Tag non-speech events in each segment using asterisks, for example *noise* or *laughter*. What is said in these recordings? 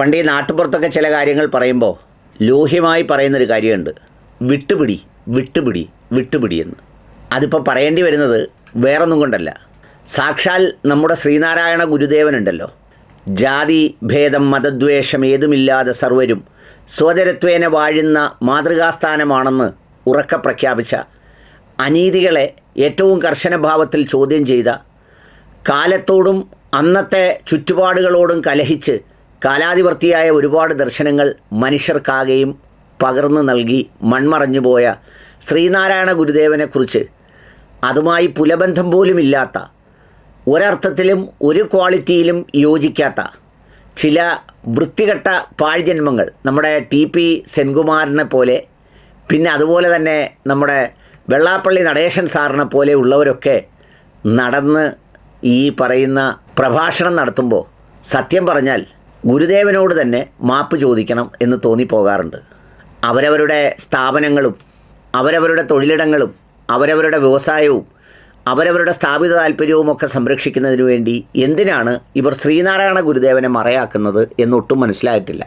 പണ്ട് ഈ നാട്ടുപുറത്തൊക്കെ ചില കാര്യങ്ങൾ പറയുമ്പോൾ ലോഹ്യമായി പറയുന്നൊരു കാര്യമുണ്ട്. വിട്ടുപിടി വിട്ടുപിടി വിട്ടുപിടി എന്ന്. അതിപ്പോൾ പറയേണ്ടി വരുന്നത് വേറൊന്നും കൊണ്ടല്ല. സാക്ഷാൽ നമ്മുടെ ശ്രീനാരായണ ഗുരുദേവനുണ്ടല്ലോ. ജാതി ഭേദം മതദ്വേഷം ഏതുമില്ലാതെ സർവരും സ്വതരത്വേന വാഴുന്ന മാതൃകാസ്ഥാനമാണെന്ന് ഉറക്ക പ്രഖ്യാപിച്ച അനീതികളെ ഏറ്റവും കർശനഭാവത്തിൽ ചോദ്യം ചെയ്ത കാലത്തോടും അന്നത്തെ ചുറ്റുപാടുകളോടും കലഹിച്ച് കാലാതിവർത്തിയായ ഒരുപാട് ദർശനങ്ങൾ മനുഷ്യർക്കാകെയും പകർന്നു നൽകി മൺമറഞ്ഞുപോയ ശ്രീനാരായണ ഗുരുദേവനെക്കുറിച്ച് അതുമായി പുലബന്ധം പോലുമില്ലാത്ത ഒരർത്ഥത്തിലും ഒരു ക്വാളിറ്റിയിലും യോജിക്കാത്ത ചില വൃത്തികെട്ട പാഴ്ജന്മങ്ങൾ നമ്മുടെ ടി പി സെൻകുമാറിനെ പോലെ പിന്നെ അതുപോലെ തന്നെ നമ്മുടെ വെള്ളാപ്പള്ളി നടേശൻ സാറിനെ പോലെ ഉള്ളവരൊക്കെ നടന്ന് ഈ പറയുന്ന പ്രഭാഷണം നടത്തുമ്പോൾ സത്യം പറഞ്ഞാൽ ഗുരുദേവനോട് തന്നെ മാപ്പ് ചോദിക്കണം എന്ന് തോന്നിപ്പോകാറുണ്ട്. അവരവരുടെ സ്ഥാപനങ്ങളും അവരവരുടെ തൊഴിലിടങ്ങളും അവരവരുടെ വ്യവസായവും അവരവരുടെ സ്ഥാപിത താല്പര്യവുമൊക്കെ സംരക്ഷിക്കുന്നതിനു വേണ്ടി എന്തിനാണ് ഇവർ ശ്രീനാരായണ ഗുരുദേവനെ മറയാക്കുന്നത് എന്നൊട്ടും മനസ്സിലായിട്ടില്ല.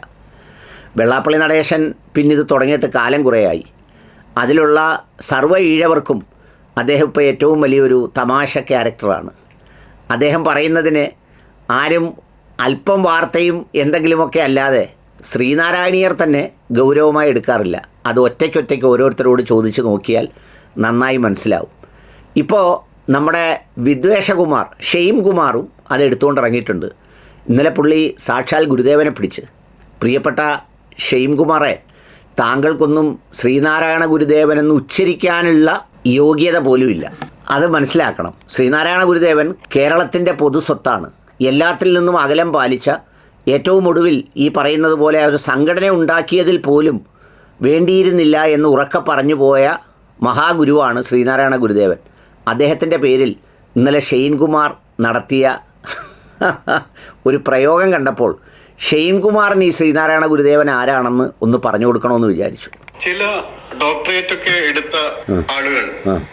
വെള്ളാപ്പള്ളി നടേശൻ പിന്നിത് തുടങ്ങിയിട്ട് കാലം കുറേയായി. അതിലുള്ള സർവ ഈഴവർക്കും അദ്ദേഹം ഇപ്പോൾ ഏറ്റവും വലിയൊരു തമാശ ക്യാരക്ടറാണ്. അദ്ദേഹം പറയുന്നതിന് ആരും അല്പം വാർത്തയും എന്തെങ്കിലുമൊക്കെ അല്ലാതെ ശ്രീനാരായണീയർ തന്നെ ഗൗരവമായി എടുക്കാറില്ല. അത് ഒറ്റയ്ക്കൊറ്റയ്ക്ക് ഓരോരുത്തരോട് ചോദിച്ചു നോക്കിയാൽ നന്നായി മനസ്സിലാവും. ഇപ്പോൾ നമ്മുടെ വിദ്വേഷകുമാർ ഷെയിം കുമാറും അത് എടുത്തുകൊണ്ട് ഇറങ്ങിയിട്ടുണ്ട്. ഇന്നലെ പുള്ളി സാക്ഷാൽ ഗുരുദേവനെ പിടിച്ച്. പ്രിയപ്പെട്ട ഷെയിം കുമാറെ താങ്കൾക്കൊന്നും ശ്രീനാരായണ ഗുരുദേവനെന്ന് ഉച്ചരിക്കാനുള്ള യോഗ്യത പോലുമില്ല. അത് മനസ്സിലാക്കണം. ശ്രീനാരായണ ഗുരുദേവൻ കേരളത്തിന്റെ പൊതുസ്വത്താണ്. എല്ലാത്തിൽ നിന്നും അകലം പാലിച്ച ഏറ്റവും ഒടുവിൽ ഈ പറയുന്നത് പോലെ ഒരു സംഘടന ഉണ്ടാക്കിയതിൽ പോലും വേണ്ടിയിരുന്നില്ല എന്ന് ഉറക്ക പറഞ്ഞു പോയ മഹാഗുരുവാണ് ശ്രീനാരായണ ഗുരുദേവൻ. അദ്ദേഹത്തിന്റെ പേരിൽ ഇന്നലെ ഷെയ്ൻകുമാർ നടത്തിയ *laughs* ഒരു പ്രയോഗം കണ്ടപ്പോൾ ഷെയ്ൻകുമാറിന് ഈ ശ്രീനാരായണ ഗുരുദേവൻ ആരാണെന്ന് ഒന്ന് പറഞ്ഞു കൊടുക്കണമെന്ന് വിചാരിച്ചു. ചില ഡോക്ടറേറ്റ് ഒക്കെ എടുത്ത ആളുകൾ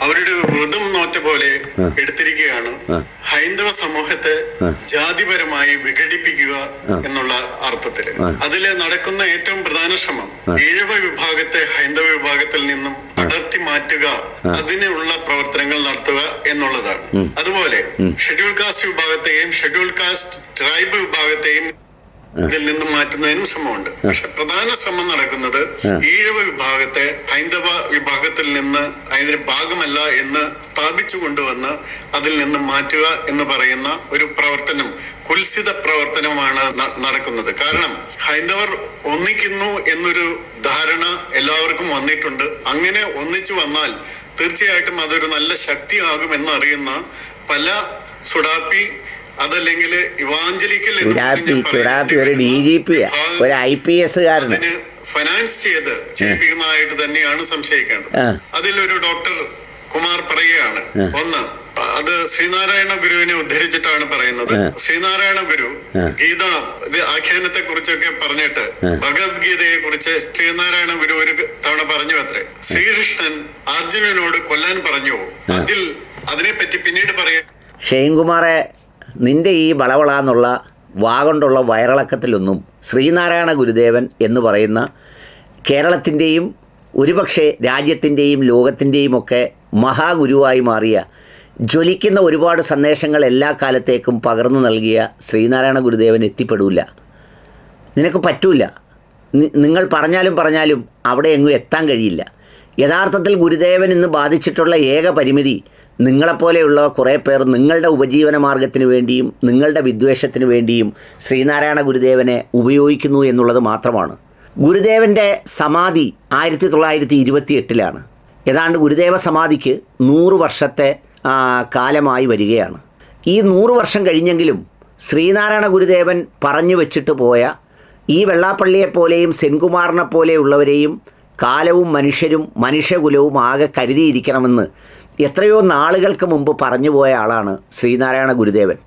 അവരുടെ വ്രതം നോറ്റ പോലെ എടുത്തിരിക്കുകയാണ്. ഹൈന്ദവ സമൂഹത്തെ ജാതിപരമായി വിഘടിപ്പിക്കുക എന്നുള്ള അർത്ഥത്തിൽ അതിൽ നടക്കുന്ന ഏറ്റവും പ്രധാന ശ്രമം ഈഴവ വിഭാഗത്തെ ഹൈന്ദവ വിഭാഗത്തിൽ നിന്നും അടർത്തി മാറ്റുക അതിനുള്ള പ്രവർത്തനങ്ങൾ നടത്തുക എന്നുള്ളതാണ്. അതുപോലെ ഷെഡ്യൂൾ കാസ്റ്റ് വിഭാഗത്തെയും ഷെഡ്യൂൾ കാസ്റ്റ് ട്രൈബ് വിഭാഗത്തെയും ഇതിൽ നിന്നും മാറ്റുന്നതിനും ശ്രമമുണ്ട്. പക്ഷെ പ്രധാന ശ്രമം നടക്കുന്നത് ഈഴവ വിഭാഗത്തെ ഹൈന്ദവ വിഭാഗത്തിൽ നിന്ന് അതിന്റെ ഭാഗമല്ല എന്ന് സ്ഥാപിച്ചു കൊണ്ടുവന്ന് അതിൽ നിന്ന് മാറ്റുക എന്ന് പറയുന്ന ഒരു പ്രവർത്തനം കുൽസിത പ്രവർത്തനമാണ് നടക്കുന്നത്. കാരണം ഹൈന്ദവർ ഒന്നിക്കുന്നു എന്നൊരു ധാരണ എല്ലാവർക്കും വന്നിട്ടുണ്ട്. അങ്ങനെ ഒന്നിച്ചു വന്നാൽ തീർച്ചയായിട്ടും അതൊരു നല്ല ശക്തിയാകും എന്നറിയുന്ന പല സുഡാപ്പി അതല്ലെങ്കിൽ ഇവാഞ്ചലിക്കൽ ഒരു ഡി ജി പി ഒരു ഐ പി എസ്സുകാരന്. കാരണം ഫൈനാൻസ് ചെയ്ത് ചെയ്യിപ്പിക്കുന്നതായിട്ട് തന്നെയാണ് സംശയിക്കേണ്ടത്. അതിലൊരു ഡോക്ടർ കുമാർ പറയുകയാണ്. ഒന്ന് അത് ശ്രീനാരായണ ഗുരുവിനെ ഉദ്ധരിച്ചിട്ടാണ് പറയുന്നത്. ശ്രീനാരായണ ഗുരു ഗീത ആഖ്യാനത്തെ കുറിച്ചൊക്കെ പറഞ്ഞിട്ട് ഭഗവത്ഗീതയെ കുറിച്ച് ശ്രീനാരായണ ഗുരു ഒരു തവണ പറഞ്ഞു അത്രേ. ശ്രീകൃഷ്ണൻ അർജുനനോട് കൊല്ലാൻ പറഞ്ഞു. അതിൽ അതിനെപ്പറ്റി പിന്നീട് പറയാൻ ഷെയ്ൻകുമാറെ നിന്റെ ഈ വളവള എന്നുള്ള വാ കൊണ്ടുള്ള വയറിളക്കത്തിലൊന്നും ശ്രീനാരായണ ഗുരുദേവൻ എന്ന് പറയുന്ന കേരളത്തിന്റെയും ഒരുപക്ഷെ രാജ്യത്തിന്റെയും ലോകത്തിന്റെയും ഒക്കെ മഹാഗുരുവായി മാറിയ ജ്വലിക്കുന്ന ഒരുപാട് സന്ദേശങ്ങൾ എല്ലാ കാലത്തേക്കും പകർന്നു നൽകിയ ശ്രീനാരായണ ഗുരുദേവൻ എത്തിപ്പെടില്ല നിനക്ക് പറ്റൂല. നിങ്ങൾ പറഞ്ഞാലും പറഞ്ഞാലും അവിടെ എങ്ങും എത്താൻ കഴിയില്ല. യഥാർത്ഥത്തിൽ ഗുരുദേവൻ ഇന്ന് ബാധിച്ചിട്ടുള്ള ഏക പരിമിതി നിങ്ങളെപ്പോലെയുള്ള കുറേ പേർ നിങ്ങളുടെ ഉപജീവന മാർഗത്തിന് വേണ്ടിയും നിങ്ങളുടെ വിദ്വേഷത്തിന് വേണ്ടിയും ശ്രീനാരായണ ഗുരുദേവനെ ഉപയോഗിക്കുന്നു എന്നുള്ളത് മാത്രമാണ്. ഗുരുദേവന്റെ സമാധി ആയിരത്തി തൊള്ളായിരത്തി ഇരുപത്തി എട്ടിലാണ് ഏതാണ്ട് ഗുരുദേവ സമാധിക്ക് നൂറ് വർഷത്തെ കാലമായി വരികയാണ്. ഈ നൂറ് വർഷം കഴിഞ്ഞെങ്കിലും ശ്രീനാരായണ ഗുരുദേവൻ പറഞ്ഞു വെച്ചിട്ട് പോയ ഈ വെള്ളാപ്പള്ളിയെപ്പോലെയും സെൻകുമാറിനെ പോലെയുള്ളവരെയും കാലവും മനുഷ്യരും മനുഷ്യകുലവും ആകെ കരുതിയിരിക്കണമെന്ന് എത്രയോ നാളുകൾക്ക് മുമ്പ് പറഞ്ഞു പോയ ആളാണ് ശ്രീനാരായണ ഗുരുദേവൻ.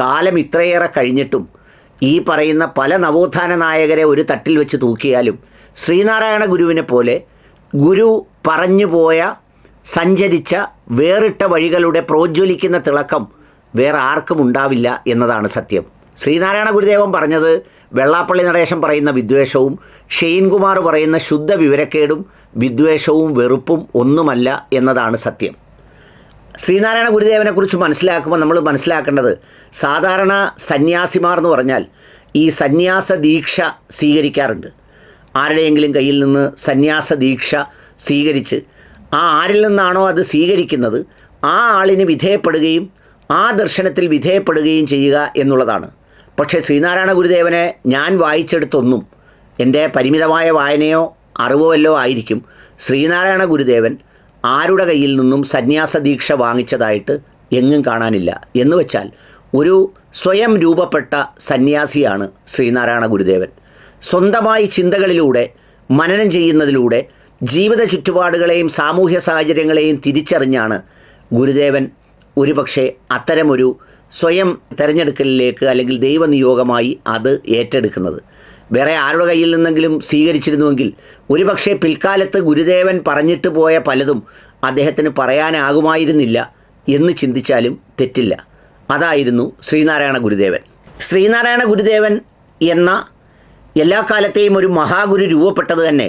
കാലം ഇത്രയേറെ കഴിഞ്ഞിട്ടും ഈ പറയുന്ന പല നവോത്ഥാന നായകരെ ഒരു തട്ടിൽ വെച്ച് തൂക്കിയാലും ശ്രീനാരായണ ഗുരുവിനെ പോലെ ഗുരു പറഞ്ഞു പോയ സഞ്ചരിച്ച വേറിട്ട വഴികളുടെ പ്രോജ്വലിക്കുന്ന തിളക്കം വേറെ ആർക്കും ഉണ്ടാവില്ല എന്നതാണ് സത്യം. ശ്രീനാരായണ ഗുരുദേവൻ പറഞ്ഞത് വെള്ളാപ്പള്ളി നടേശൻ പറയുന്ന വിദ്വേഷവും ഷെയ്ൻകുമാർ പറയുന്ന ശുദ്ധ വിവരക്കേടും വിദ്വേഷവും വെറുപ്പും ഒന്നുമല്ല എന്നതാണ് സത്യം. ശ്രീനാരായണ ഗുരുദേവനെ കുറിച്ച് മനസ്സിലാക്കുമ്പോൾ നമ്മൾ മനസ്സിലാക്കേണ്ടത് സാധാരണ സന്യാസിമാർ എന്ന് പറഞ്ഞാൽ ഈ സന്യാസ ദീക്ഷ സ്വീകരിക്കാറുണ്ട്. ആരുടെയെങ്കിലും കയ്യിൽ നിന്ന് സന്യാസ ദീക്ഷ സ്വീകരിച്ച് ആ ആരിൽ നിന്നാണോ അത് സ്വീകരിക്കുന്നത് ആ ആളിന് വിധേയപ്പെടുകയും ആ ദർശനത്തിൽ വിധേയപ്പെടുകയും ചെയ്യുക എന്നുള്ളതാണ്. പക്ഷേ ശ്രീനാരായണ ഗുരുദേവനെ ഞാൻ വായിച്ചെടുത്തൊന്നും എന്റെ പരിമിതമായ വായനയോ അറിവോ വല്ലോ ആയിരിക്കും ശ്രീനാരായണ ഗുരുദേവൻ ആരുടെ കയ്യിൽ നിന്നും സന്യാസ ദീക്ഷ വാങ്ങിച്ചതായിട്ട് എങ്ങും കാണാനില്ല. എന്ന് വെച്ചാൽ ഒരു സ്വയം രൂപപ്പെട്ട സന്യാസിയാണ് ശ്രീനാരായണ ഗുരുദേവൻ. സ്വന്തമായി ചിന്തകളിലൂടെ മനനം ചെയ്യുന്നതിലൂടെ ജീവിത ചുറ്റുപാടുകളെയും സാമൂഹ്യ സാഹചര്യങ്ങളെയും തിരിച്ചറിഞ്ഞാണ് ഗുരുദേവൻ ഒരുപക്ഷെ അത്തരമൊരു സ്വയം തിരഞ്ഞെടുക്കലിലേക്ക് അല്ലെങ്കിൽ ദൈവനിയോഗമായി അത് ഏറ്റെടുക്കുന്നത്. വേറെ ആരുടെ കയ്യിൽ നിന്നെങ്കിലും സ്വീകരിച്ചിരുന്നുവെങ്കിൽ ഒരുപക്ഷെ പിൽക്കാലത്ത് ഗുരുദേവൻ പറഞ്ഞിട്ട് പോയ പലതും അദ്ദേഹത്തിന് പറയാനാകുമായിരുന്നില്ല എന്ന് ചിന്തിച്ചാലും തെറ്റില്ല. അതായിരുന്നു ശ്രീനാരായണ ഗുരുദേവൻ. ശ്രീനാരായണ ഗുരുദേവൻ എന്ന എല്ലാ കാലത്തെയും ഒരു മഹാഗുരു രൂപപ്പെട്ടത് തന്നെ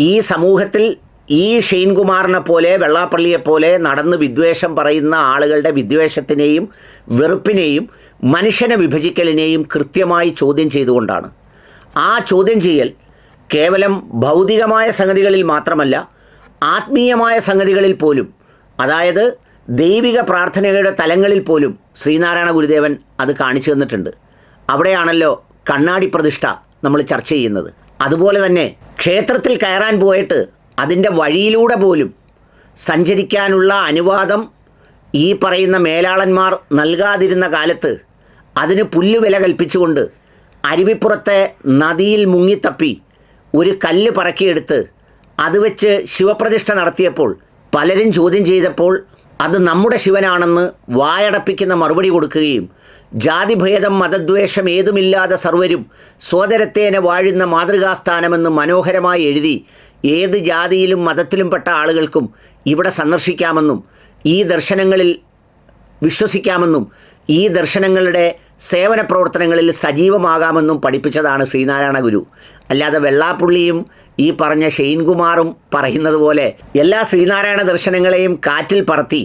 ഈ സമൂഹത്തിൽ ഈ ഷെയ്ൻകുമാറിനെ പോലെ വെള്ളാപ്പള്ളിയെ പോലെ നടന്ന് വിദ്വേഷം പറയുന്ന ആളുകളുടെ വിദ്വേഷത്തിനെയും വെറുപ്പിനെയും മനുഷ്യനെ വിഭജിക്കലിനെയും കൃത്യമായി ചോദ്യം ചെയ്തുകൊണ്ടാണ്. ആ ചോദ്യം ചെയ്യൽ കേവലം ഭൗതികമായ സംഗതികളിൽ മാത്രമല്ല ആത്മീയമായ സംഗതികളിൽ പോലും അതായത് ദൈവിക പ്രാർത്ഥനകളുടെ തലങ്ങളിൽ പോലും ശ്രീനാരായണ ഗുരുദേവൻ അത് കാണിച്ചു തന്നിട്ടുണ്ട്. അവിടെയാണല്ലോ കണ്ണാടി പ്രതിഷ്ഠ നമ്മൾ ചർച്ച ചെയ്യുന്നത്. അതുപോലെ തന്നെ ക്ഷേത്രത്തിൽ കയറാൻ പോയിട്ട് അതിന്റെ വഴിയിലൂടെ പോലും സഞ്ചരിക്കാനുള്ള അനുവാദം ഈ പറയുന്ന മേലാളന്മാർ നൽകാതിരുന്ന കാലത്ത് അതിന് പുല്ലുവില കൽപ്പിച്ചുകൊണ്ട് അരുവിപ്പുറത്തെ നദിയിൽ മുങ്ങിത്തപ്പി ഒരു കല്ല് പറക്കിയെടുത്ത് അത് വെച്ച് ശിവപ്രതിഷ്ഠ നടത്തിയപ്പോൾ പലരും ചോദ്യം ചെയ്തപ്പോൾ അത് നമ്മുടെ ശിവനാണെന്ന് വായടപ്പിക്കുന്ന മറുപടി കൊടുക്കുകയും ജാതിഭേദം മതദ്വേഷം ഏതുമില്ലാതെ സർവരും സോദരത്തേനെ വാഴുന്ന മാതൃകാസ്ഥാനമെന്ന് മനോഹരമായി എഴുതി ഏത് ജാതിയിലും മതത്തിലും പെട്ട ആളുകൾക്കും ഇവിടെ സന്ദർശിക്കാമെന്നും ഈ ദർശനങ്ങളിൽ വിശ്വസിക്കാമെന്നും ഈ ദർശനങ്ങളുടെ സേവന പ്രവർത്തനങ്ങളിൽ സജീവമാകാമെന്നും പഠിപ്പിച്ചതാണ് ശ്രീനാരായണ ഗുരു. അല്ലാതെ വെള്ളാപ്പുള്ളിയും ഈ പറഞ്ഞ ഷെയ്ൻകുമാറും പറയുന്നത് പോലെ എല്ലാ ശ്രീനാരായണ ദർശനങ്ങളെയും കാറ്റിൽ പറത്തി.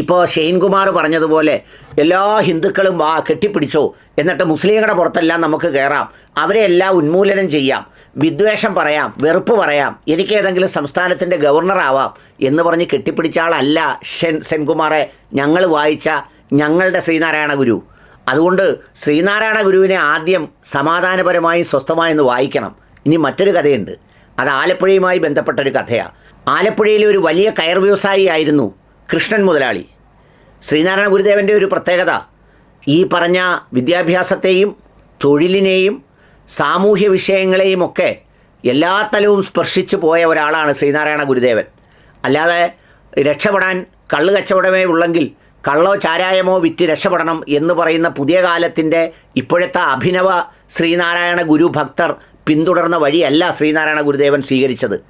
ഇപ്പോൾ ഷെയ്ൻകുമാർ പറഞ്ഞതുപോലെ എല്ലാ ഹിന്ദുക്കളും വാ കെട്ടിപ്പിടിച്ചോ എന്നിട്ട് മുസ്ലിങ്ങളുടെ പുറത്തെല്ലാം നമുക്ക് കയറാം അവരെ എല്ലാം ഉന്മൂലനം ചെയ്യാം വിദ്വേഷം പറയാം വെറുപ്പ് പറയാം എനിക്ക് ഏതെങ്കിലും സംസ്ഥാനത്തിന്റെ ഗവർണറാവാം എന്ന് പറഞ്ഞ് കെട്ടിപ്പിടിച്ച ആളല്ല ഷെൻ സെൻകുമാറെ ഞങ്ങൾ വായിച്ച ഞങ്ങളുടെ ശ്രീനാരായണ ഗുരു. അതുകൊണ്ട് ശ്രീനാരായണ ഗുരുവിനെ ആദ്യം സമാധാനപരമായും സ്വസ്ഥമായി എന്ന് വായിക്കണം. ഇനി മറ്റൊരു കഥയുണ്ട്. അത് ആലപ്പുഴയുമായി ബന്ധപ്പെട്ടൊരു കഥയാണ് ആലപ്പുഴയിലെ ഒരു വലിയ കയർ വ്യവസായി ആയിരുന്നു കൃഷ്ണൻ മുതലാളി. ശ്രീനാരായണ ഗുരുദേവന്റെ ഒരു പ്രത്യേകത. ഈ പറഞ്ഞ വിദ്യാഭ്യാസത്തെയും തൊഴിലിനെയും സാമൂഹ്യ വിഷയങ്ങളെയും ഒക്കെ എല്ലാ തലവും സ്പർശിച്ചു പോയ ഒരാളാണ് ശ്രീനാരായണ ഗുരുദേവൻ. അല്ലാതെ രക്ഷപ്പെടാൻ കള്ളു കച്ചവടമേ ഉള്ളെങ്കിൽ കള്ളോ ചാരായമോ വിറ്റ് രക്ഷപ്പെടണം എന്ന് പറയുന്ന പുതിയ കാലത്തിന്റെ ഇപ്പോഴത്തെ അഭിനവ ശ്രീനാരായണ ഗുരു ഭക്തർ പിന്തുടർന്ന വഴിയല്ല ശ്രീനാരായണ ഗുരുദേവൻ സ്വീകരിച്ചത്.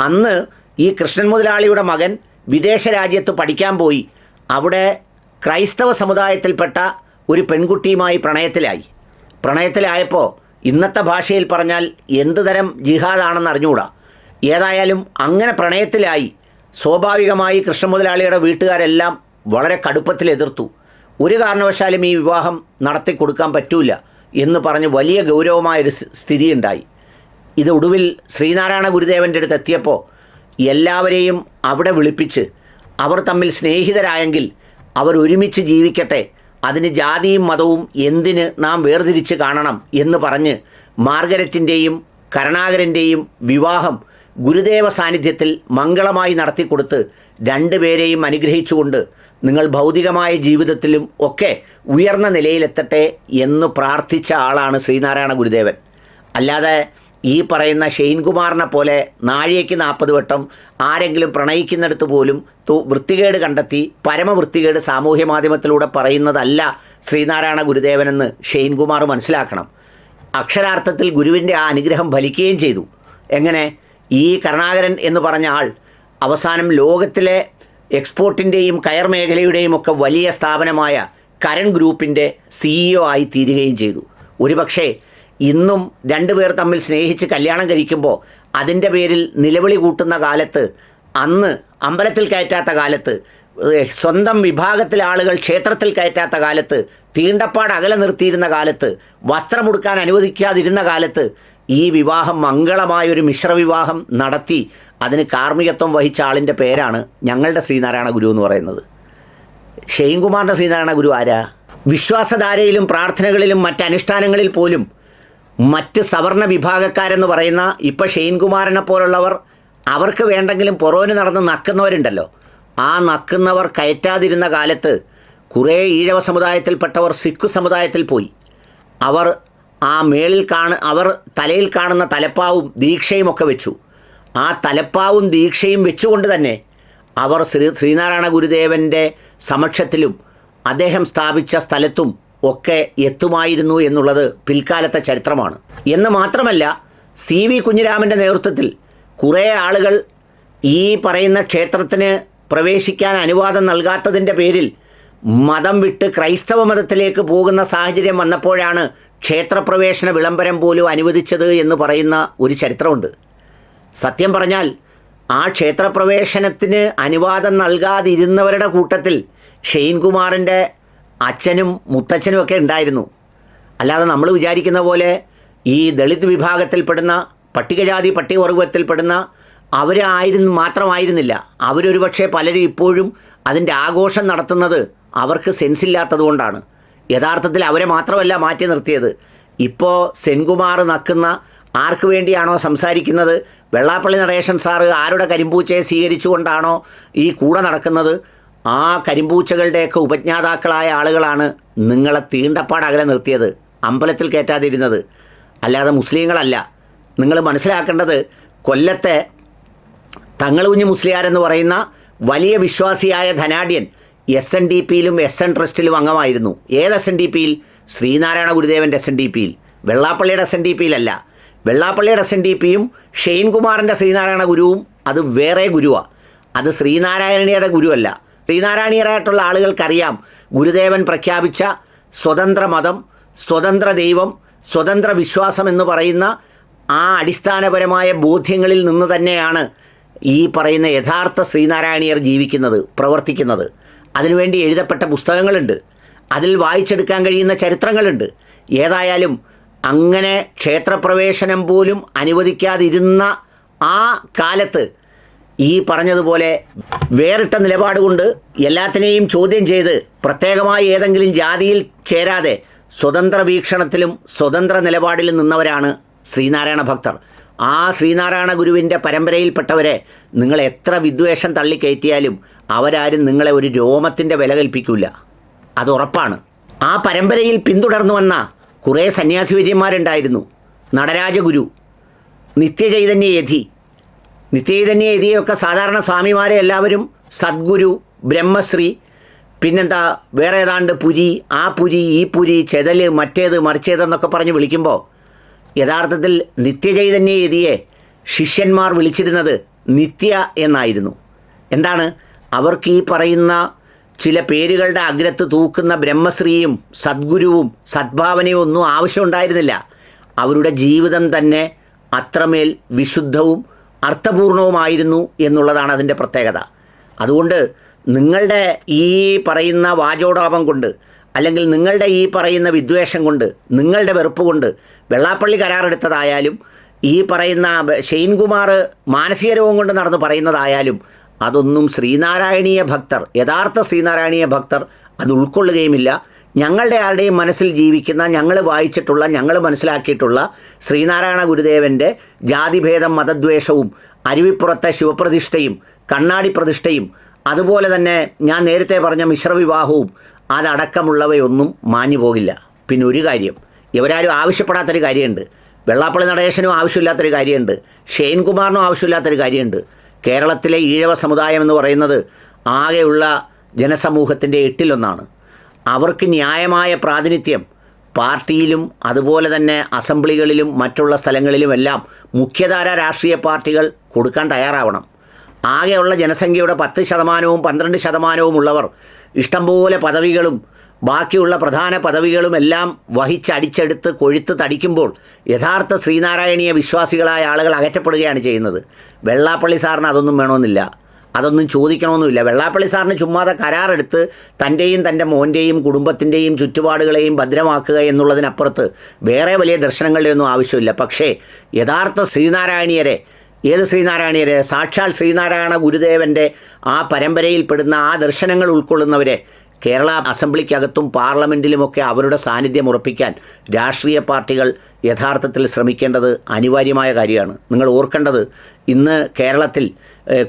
അന്ന് ഈ കൃഷ്ണൻ മുതലാളിയുടെ മകൻ വിദേശ രാജ്യത്ത് പഠിക്കാൻ പോയി. അവിടെ ക്രൈസ്തവ സമുദായത്തിൽപ്പെട്ട ഒരു പെൺകുട്ടിയുമായി പ്രണയത്തിലായി. പ്രണയത്തിലായപ്പോൾ ഇന്നത്തെ ഭാഷയിൽ പറഞ്ഞാൽ എന്ത് തരം ജിഹാദാണെന്ന് അറിഞ്ഞുകൂടാ ഏതായാലും അങ്ങനെ പ്രണയത്തിലായി. സ്വാഭാവികമായി കൃഷ്ണ മുതലാളിയുടെ വീട്ടുകാരെല്ലാം വളരെ കടുപ്പത്തിൽ എതിർത്തു. ഒരു കാരണവശാലും ഈ വിവാഹം നടത്തി കൊടുക്കാൻ പറ്റൂല എന്ന് പറഞ്ഞ് വലിയ ഗൗരവമായൊരു സ്ഥിതിയുണ്ടായി. ഇത് ഒടുവിൽ ശ്രീനാരായണ ഗുരുദേവന്റെ അടുത്ത് എത്തിയപ്പോൾ എല്ലാവരെയും അവിടെ വിളിപ്പിച്ച് അവർ തമ്മിൽ സ്നേഹിതരായെങ്കിൽ അവർ ഒരുമിച്ച് ജീവിക്കട്ടെ അതിന് ജാതിയും മതവും എന്തിന് നാം വേർതിരിച്ച് കാണണം എന്ന് പറഞ്ഞ് മാർഗരറ്റിന്റെയും കരുണാകരന്റെയും വിവാഹം ഗുരുദേവ സാന്നിധ്യത്തിൽ മംഗളമായി നടത്തിക്കൊടുത്ത് രണ്ടുപേരെയും അനുഗ്രഹിച്ചുകൊണ്ട് നിങ്ങൾ ഭൗതികമായ ജീവിതത്തിലും ഒക്കെ ഉയർന്ന നിലയിലെത്തട്ടെ എന്ന് പ്രാർത്ഥിച്ച ആളാണ് ശ്രീനാരായണ ഗുരുദേവൻ. അല്ലാതെ ഈ പറയുന്ന ഷെയ്ൻകുമാറിനെ പോലെ നാഴികയ്ക്ക് നാൽപ്പത് വട്ടം ആരെങ്കിലും പ്രണയിക്കുന്നിടത്ത് പോലും വൃത്തികേട് കണ്ടെത്തി പരമവൃത്തികേട് സാമൂഹ്യ മാധ്യമത്തിലൂടെ പറയുന്നതല്ല ശ്രീനാരായണ ഗുരുദേവനെന്ന് ഷെയ്ൻകുമാർ മനസ്സിലാക്കണം. അക്ഷരാർത്ഥത്തിൽ ഗുരുവിന്റെ ആ അനുഗ്രഹം ഫലിക്കുകയും ചെയ്തു. എങ്ങനെ? ഈ കരുണാകരൻ എന്ന് പറഞ്ഞ ആൾ അവസാനം ലോകത്തിലെ എക്സ്പോർട്ടിന്റെയും കയർ മേഖലയുടെയും ഒക്കെ വലിയ സ്ഥാപനമായ കരൺ ഗ്രൂപ്പിന്റെ സിഇഒ ആയി തീരുകയും ചെയ്തു. ഒരുപക്ഷെ ഇന്നും രണ്ടുപേർ തമ്മിൽ സ്നേഹിച്ച് കല്യാണം കഴിക്കുമ്പോൾ അതിന്റെ പേരിൽ നിലവിളി കൂട്ടുന്ന കാലത്ത് അന്ന് അമ്പലത്തിൽ കയറ്റാത്ത കാലത്ത് സ്വന്തം വിഭാഗത്തിലെ ആളുകൾ ക്ഷേത്രത്തിൽ കയറ്റാത്ത കാലത്ത് തീണ്ടപ്പാട് അകലെ നിർത്തിയിരുന്ന കാലത്ത് വസ്ത്രമുടുക്കാൻ അനുവദിക്കാതിരുന്ന കാലത്ത് ഈ വിവാഹം മംഗളമായൊരു മിശ്രവിവാഹം നടത്തി അതിന് കാർമ്മികത്വം വഹിച്ച ആളിന്റെ പേരാണ് ഞങ്ങളുടെ ശ്രീനാരായണ ഗുരു എന്ന് പറയുന്നത്. ഷെയ്ൻകുമാറിന്റെ ശ്രീനാരായണ ഗുരു ആരാ? വിശ്വാസധാരയിലും പ്രാർത്ഥനകളിലും മറ്റ് അനുഷ്ഠാനങ്ങളിൽ പോലും മറ്റ് സവർണ വിഭാഗക്കാരെന്ന് പറയുന്ന ഇപ്പോൾ ഷെയ്ൻകുമാറിനെ പോലുള്ളവർ അവർക്ക് വേണ്ടെങ്കിലും പുറവിന് നടന്ന് നക്കുന്നവരുണ്ടല്ലോ. ആ നക്കുന്നവർ കയറ്റാതിരുന്ന കാലത്ത് കുറേ ഈഴവ സമുദായത്തിൽപ്പെട്ടവർ സിഖ് സമുദായത്തിൽ പോയി. അവർ ആ മേളിൽ കാണ അവർ തലയിൽ കാണുന്ന തലപ്പാവും ദീക്ഷയും ഒക്കെ വെച്ചു. ആ തലപ്പാവും ദീക്ഷയും വെച്ചുകൊണ്ട് തന്നെ അവർ ശ്രീ ശ്രീനാരായണ ഗുരുദേവന്റെ സമക്ഷത്തിലും അദ്ദേഹം സ്ഥാപിച്ച സ്ഥലത്തും ഒക്കെ എത്തുമായിരുന്നു എന്നുള്ളത് പിൽക്കാലത്തെ ചരിത്രമാണ്. എന്ന് മാത്രമല്ല സി വി കുഞ്ഞിരാമന്റെ നേതൃത്വത്തിൽ കുറേ ആളുകൾ ഈ പറയുന്ന ക്ഷേത്രത്തിന് പ്രവേശിക്കാൻ അനുവാദം നൽകാത്തതിന്റെ പേരിൽ മതം വിട്ട് ക്രൈസ്തവ മതത്തിലേക്ക് പോകുന്ന സാഹചര്യം വന്നപ്പോഴാണ് ക്ഷേത്രപ്രവേശന വിളംബരം പോലും അനുവദിച്ചത് എന്ന് പറയുന്ന ഒരു ചരിത്രമുണ്ട്. സത്യം പറഞ്ഞാൽ ആ ക്ഷേത്രപ്രവേശനത്തിന് അനുവാദം നൽകാതിരുന്നവരുടെ കൂട്ടത്തിൽ ഷെയ്ൻകുമാറിന്റെ അച്ഛനും മുത്തച്ഛനും ഒക്കെ ഉണ്ടായിരുന്നു. അല്ലാതെ നമ്മൾ വിചാരിക്കുന്ന പോലെ ഈ ദളിത് വിഭാഗത്തിൽപ്പെടുന്ന പട്ടികജാതി പട്ടികവർഗത്തിൽപ്പെടുന്ന അവരായിരുന്നു മാത്രമായിരുന്നില്ല. അവരൊരു പക്ഷേ പലരും ഇപ്പോഴും അതിന്റെ ആഘോഷം നടത്തുന്നത് അവർക്ക് സെൻസ് ഇല്ലാത്തതുകൊണ്ടാണ് യഥാർത്ഥത്തിൽ അവരെ മാത്രമല്ല മാറ്റി നിർത്തിയത്. ഇപ്പോൾ സെൻകുമാർ നക്കുന്ന ആർക്ക് വേണ്ടിയാണോ സംസാരിക്കുന്നത്? വെള്ളാപ്പള്ളി നടേശൻ സാറ് ആരുടെ കരിമ്പൂച്ചയെ സ്വീകരിച്ചുകൊണ്ടാണോ ഈ കൂടെ നടക്കുന്നത്? ആ കരിമ്പൂച്ചകളുടെയൊക്കെ ഉപജ്ഞാതാക്കളായ ആളുകളാണ് നിങ്ങളെ തീണ്ടപ്പാട് അകലെ നിർത്തിയത് അമ്പലത്തിൽ കയറ്റാതിരുന്നത്. അല്ലാതെ മുസ്ലിങ്ങളല്ല. നിങ്ങൾ മനസ്സിലാക്കേണ്ടത് കൊല്ലത്തെ തങ്ങളുകുഞ്ഞ് മുസ്ലിയാർ എന്ന് പറയുന്ന വലിയ വിശ്വാസിയായ ധനാഢ്യൻ എസ് എൻ ഡി പിയിലും എസ് എൻ ട്രസ്റ്റിലും അംഗമായിരുന്നു. ഏത് എസ് എൻ ഡി പിയിൽ? ശ്രീനാരായണ ഗുരുദേവന്റെ എസ് എൻ ഡി പിയിൽ. വെള്ളാപ്പള്ളിയുടെ എസ് എൻ ഡി പിയിലല്ല. വെള്ളാപ്പള്ളിയുടെ എസ് എൻ ഡി പിയും ഷെയ്ൻകുമാറിന്റെ ശ്രീനാരായണ ഗുരുവും അത് വേറെ ഗുരുവാണ് അത് ശ്രീനാരായണീയയുടെ ഗുരുവല്ല. ശ്രീനാരായണീയരായിട്ടുള്ള ആളുകൾക്കറിയാം ഗുരുദേവൻ പ്രഖ്യാപിച്ച സ്വതന്ത്ര മതം സ്വതന്ത്ര ദൈവം സ്വതന്ത്ര വിശ്വാസം എന്ന് പറയുന്ന ആ അടിസ്ഥാനപരമായ ബോധ്യങ്ങളിൽ നിന്ന് തന്നെയാണ് ഈ പറയുന്ന യഥാർത്ഥ ശ്രീനാരായണീയർ ജീവിക്കുന്നത് പ്രവർത്തിക്കുന്നത്. അതിനുവേണ്ടി എഴുതപ്പെട്ട പുസ്തകങ്ങളുണ്ട്. അതിൽ വായിച്ചെടുക്കാൻ കഴിയുന്ന ചരിത്രങ്ങളുണ്ട്. ഏതായാലും അങ്ങനെ ക്ഷേത്രപ്രവേശനം പോലും അനുവദിക്കാതിരുന്ന ആ കാലത്ത് ഈ പറഞ്ഞതുപോലെ വേറിട്ട നിലപാട് കൊണ്ട് എല്ലാത്തിനെയും ചോദ്യം ചെയ്ത് പ്രത്യേകമായി ഏതെങ്കിലും ജാതിയിൽ ചേരാതെ സ്വതന്ത്ര വീക്ഷണത്തിലും സ്വതന്ത്ര നിലപാടിലും നിന്നവരാണ് ശ്രീനാരായണ ഭക്തർ. ആ ശ്രീനാരായണ ഗുരുവിന്റെ പരമ്പരയിൽപ്പെട്ടവരെ നിങ്ങൾ എത്ര വിദ്വേഷം തള്ളിക്കയറ്റിയാലും അവരാരും നിങ്ങളെ ഒരു രോമത്തിന്റെ വില കൽപ്പിക്കില്ല അത് ഉറപ്പാണ്. ആ പരമ്പരയിൽ പിന്തുടർന്നു വന്ന കുറേ സന്യാസിവര്യന്മാരുണ്ടായിരുന്നു. നടരാജഗുരു നിത്യചൈതന്യ യതി നിത്യചൈതന്യ യതിയൊക്കെ സാധാരണ സ്വാമിമാരെ എല്ലാവരും സദ്ഗുരു ബ്രഹ്മശ്രീ പിന്നെന്താ വേറെ ഏതാണ്ട് പുരി ആ പുരി ഈ പുരി ചെതൽ മറ്റേത് മറിച്ചേതെന്നൊക്കെ പറഞ്ഞ് വിളിക്കുമ്പോൾ യഥാർത്ഥത്തിൽ നിത്യചൈതന്യ യതിയെ ശിഷ്യന്മാർ വിളിച്ചിരുന്നത് നിത്യ എന്നായിരുന്നു. എന്താണ്? അവർക്ക് ഈ പറയുന്ന ചില പേരുകളുടെ അഗ്രത്ത് തൂക്കുന്ന ബ്രഹ്മശ്രീയും സദ്ഗുരുവും സദ്ഭാവനയും ഒന്നും ആവശ്യമുണ്ടായിരുന്നില്ല. അവരുടെ ജീവിതം തന്നെ അത്രമേൽ വിശുദ്ധവും അർത്ഥപൂർണവുമായിരുന്നു എന്നുള്ളതാണ് അതിന്റെ പ്രത്യേകത. അതുകൊണ്ട് നിങ്ങളുടെ ഈ പറയുന്ന വാചോടാപം കൊണ്ട് അല്ലെങ്കിൽ നിങ്ങളുടെ ഈ പറയുന്ന വിദ്വേഷം കൊണ്ട് നിങ്ങളുടെ വെറുപ്പ് കൊണ്ട് വെള്ളാപ്പള്ളി കരാറെടുത്തതായാലും ഈ പറയുന്ന ഷെയിൻകുമാർ മാനസിക രോഗം കൊണ്ട് നടന്ന് പറയുന്നതായാലും അതൊന്നും ശ്രീനാരായണീയ ഭക്തർ യഥാർത്ഥ ശ്രീനാരായണീയ ഭക്തർ അത് ഉൾക്കൊള്ളുകയുമില്ല. ഞങ്ങളുടെ ആരുടെയും മനസ്സിൽ ജീവിക്കുന്ന ഞങ്ങൾ വായിച്ചിട്ടുള്ള ഞങ്ങൾ മനസ്സിലാക്കിയിട്ടുള്ള ശ്രീനാരായണ ഗുരുദേവന്റെ ജാതിഭേദം മതദ്വേഷവും അരുവിപ്പുറത്തെ ശിവപ്രതിഷ്ഠയും കണ്ണാടി പ്രതിഷ്ഠയും അതുപോലെ തന്നെ ഞാൻ നേരത്തെ പറഞ്ഞ മിശ്രവിവാഹവും അതടക്കമുള്ളവയൊന്നും മാഞ്ഞു പോകില്ല പിന്നെ ഒരു കാര്യം ഇവരാരും ആവശ്യപ്പെടാത്തൊരു കാര്യമുണ്ട്. വെള്ളാപ്പള്ളി നടേശനും ആവശ്യമില്ലാത്തൊരു കാര്യമുണ്ട്. ഷെയ്ൻകുമാറിനും ആവശ്യമില്ലാത്തൊരു കാര്യമുണ്ട്. കേരളത്തിലെ ഈഴവ സമുദായം എന്ന് പറയുന്നത് ആകെയുള്ള ജനസമൂഹത്തിന്റെ എട്ടിലൊന്നാണ്. അവർക്ക് ന്യായമായ പ്രാതിനിധ്യം പാർട്ടിയിലും അതുപോലെ തന്നെ അസംബ്ലികളിലും മറ്റുള്ള സ്ഥലങ്ങളിലുമെല്ലാം മുഖ്യധാര രാഷ്ട്രീയ പാർട്ടികൾ കൊടുക്കാൻ തയ്യാറാവണം. ആകെയുള്ള ജനസംഖ്യയുടെ പത്ത് ശതമാനവും പന്ത്രണ്ട് ശതമാനവും ഉള്ളവർ ഇഷ്ടംപോലെ പദവികളും ബാക്കിയുള്ള പ്രധാന പദവികളുമെല്ലാം വഹിച്ചടിച്ചെടുത്ത് കൊഴുത്ത് തടിക്കുമ്പോൾ യഥാർത്ഥ ശ്രീനാരായണീയ വിശ്വാസികളായ ആളുകൾ അകറ്റപ്പെടുകയാണ് ചെയ്യുന്നത്. വെള്ളാപ്പള്ളി സാറിന് അതൊന്നും വേണമെന്നില്ല. അതൊന്നും ചോദിക്കണമെന്നില്ല വെള്ളാപ്പള്ളി സാറിന് ചുമ്മാതെ കരാറെടുത്ത് തന്റെയും തന്റെ മോന്റെയും കുടുംബത്തിന്റെയും ചുറ്റുപാടുകളെയും ഭദ്രമാക്കുക എന്നുള്ളതിനപ്പുറത്ത് വേറെ വലിയ ദർശനങ്ങളുടെ ഒന്നും ആവശ്യമില്ല. പക്ഷേ യഥാർത്ഥ ശ്രീനാരായണീയരെ ഏത് ശ്രീനാരായണീയരെ സാക്ഷാൽ ശ്രീനാരായണ ഗുരുദേവന്റെ ആ പരമ്പരയിൽപ്പെടുന്ന ആ ദർശനങ്ങൾ ഉൾക്കൊള്ളുന്നവരെ കേരള അസംബ്ലിക്കകത്തും പാർലമെന്റിലുമൊക്കെ അവരുടെ സാന്നിധ്യം ഉറപ്പിക്കാൻ രാഷ്ട്രീയ പാർട്ടികൾ യഥാർത്ഥത്തിൽ ശ്രമിക്കേണ്ടത് അനിവാര്യമായ കാര്യമാണ്. നിങ്ങൾ ഓർക്കേണ്ടത് ഇന്ന് കേരളത്തിൽ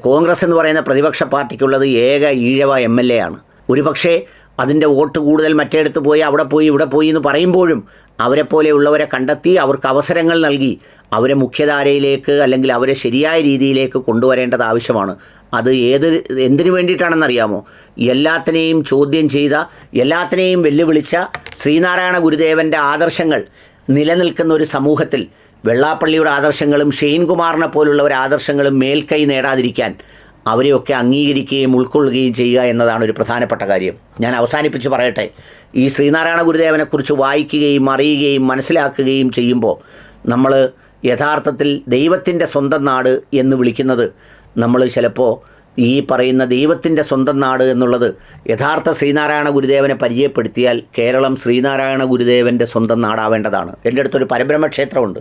കോൺഗ്രസ് എന്ന് പറയുന്ന പ്രതിപക്ഷ പാർട്ടിക്കുള്ളത് ഏക ഈഴവ എം എൽ എ ആണ്. ഒരുപക്ഷേ അതിന്റെ വോട്ട് കൂടുതൽ മറ്റേടത്ത് പോയി അവിടെ പോയി ഇവിടെ പോയി എന്ന് പറയുമ്പോഴും അവരെപ്പോലെയുള്ളവരെ കണ്ടെത്തി അവർക്ക് അവസരങ്ങൾ നൽകി അവരെ മുഖ്യധാരയിലേക്ക് അല്ലെങ്കിൽ അവരെ ശരിയായ രീതിയിലേക്ക് കൊണ്ടുവരേണ്ടത് ആവശ്യമാണ്. അത് ഏത് എന്തിനു വേണ്ടിയിട്ടാണെന്നറിയാമോ? എല്ലാത്തിനെയും ചോദ്യം ചെയ്ത എല്ലാത്തിനെയും വെല്ലുവിളിച്ച ശ്രീനാരായണ ഗുരുദേവന്റെ ആദർശങ്ങൾ നിലനിൽക്കുന്ന ഒരു സമൂഹത്തിൽ വെള്ളാപ്പള്ളിയുടെ ആദർശങ്ങളും ഷെയ്ൻകുമാറിനെ പോലുള്ളവരെ ആദർശങ്ങളും മേൽക്കൈ നേടാതിരിക്കാൻ അവരെയൊക്കെ അംഗീകരിക്കുകയും ഉൾക്കൊള്ളുകയും ചെയ്യുക എന്നതാണ് ഒരു പ്രധാനപ്പെട്ട കാര്യം. ഞാൻ അവസാനിപ്പിച്ച് പറയട്ടെ ഈ ശ്രീനാരായണ ഗുരുദേവനെക്കുറിച്ച് വായിക്കുകയും അറിയുകയും മനസ്സിലാക്കുകയും ചെയ്യുമ്പോൾ നമ്മൾ യഥാർത്ഥത്തിൽ ദൈവത്തിന്റെ സ്വന്തം നാട് എന്ന് വിളിക്കുന്നത് നമ്മൾ ചിലപ്പോൾ ഈ പറയുന്ന ദൈവത്തിന്റെ സ്വന്തം നാട് എന്നുള്ളത് യഥാർത്ഥ ശ്രീനാരായണ ഗുരുദേവനെ പരിചയപ്പെടുത്തിയാൽ കേരളം ശ്രീനാരായണ ഗുരുദേവന്റെ സ്വന്തം നാടാവേണ്ടതാണ്. എന്റെ അടുത്തൊരു പരബ്രഹ്മ ക്ഷേത്രമുണ്ട്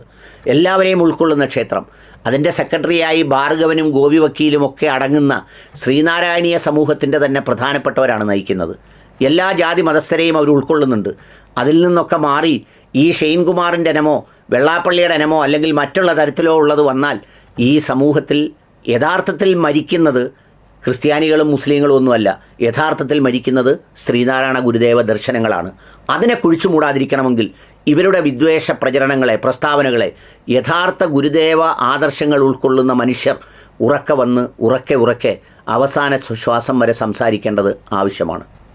എല്ലാവരെയും ഉൾക്കൊള്ളുന്ന ക്ഷേത്രം. അതിന്റെ സെക്രട്ടറിയായി ഭാർഗവനും ഗോപി വക്കീലും ഒക്കെ അടങ്ങുന്ന ശ്രീനാരായണീയ സമൂഹത്തിന്റെ തന്നെ പ്രധാനപ്പെട്ടവരാണ് നയിക്കുന്നത്. എല്ലാ ജാതി മതസ്ഥരെയും അവർ ഉൾക്കൊള്ളുന്നുണ്ട്. അതിൽ നിന്നൊക്കെ മാറി ഈ ഷെയ്ൻകുമാറിന്റെ ഇനമോ വെള്ളാപ്പള്ളിയുടെ ഇനമോ അല്ലെങ്കിൽ മറ്റുള്ള തരത്തിലോ ഉള്ളത് വന്നാൽ ഈ സമൂഹത്തിൽ യഥാർത്ഥത്തിൽ മരിക്കുന്നത് ക്രിസ്ത്യാനികളും മുസ്ലിങ്ങളും ഒന്നുമല്ല. യഥാർത്ഥത്തിൽ മരിക്കുന്നത് ശ്രീനാരായണ ഗുരുദേവ ദർശനങ്ങളാണ്. അതിനെ കുഴിച്ചു മൂടാതിരിക്കണമെങ്കിൽ ഇവരുടെ വിദ്വേഷ പ്രചരണങ്ങളെ പ്രസ്താവനകളെ യഥാർത്ഥ ഗുരുദേവ ആദർശങ്ങൾ ഉൾക്കൊള്ളുന്ന മനുഷ്യർ ഉറക്കെ വന്ന് ഉറക്കെ ഉറക്കെ അവസാന ശ്വാസം വരെ സംസാരിക്കേണ്ടത് ആവശ്യമാണ്.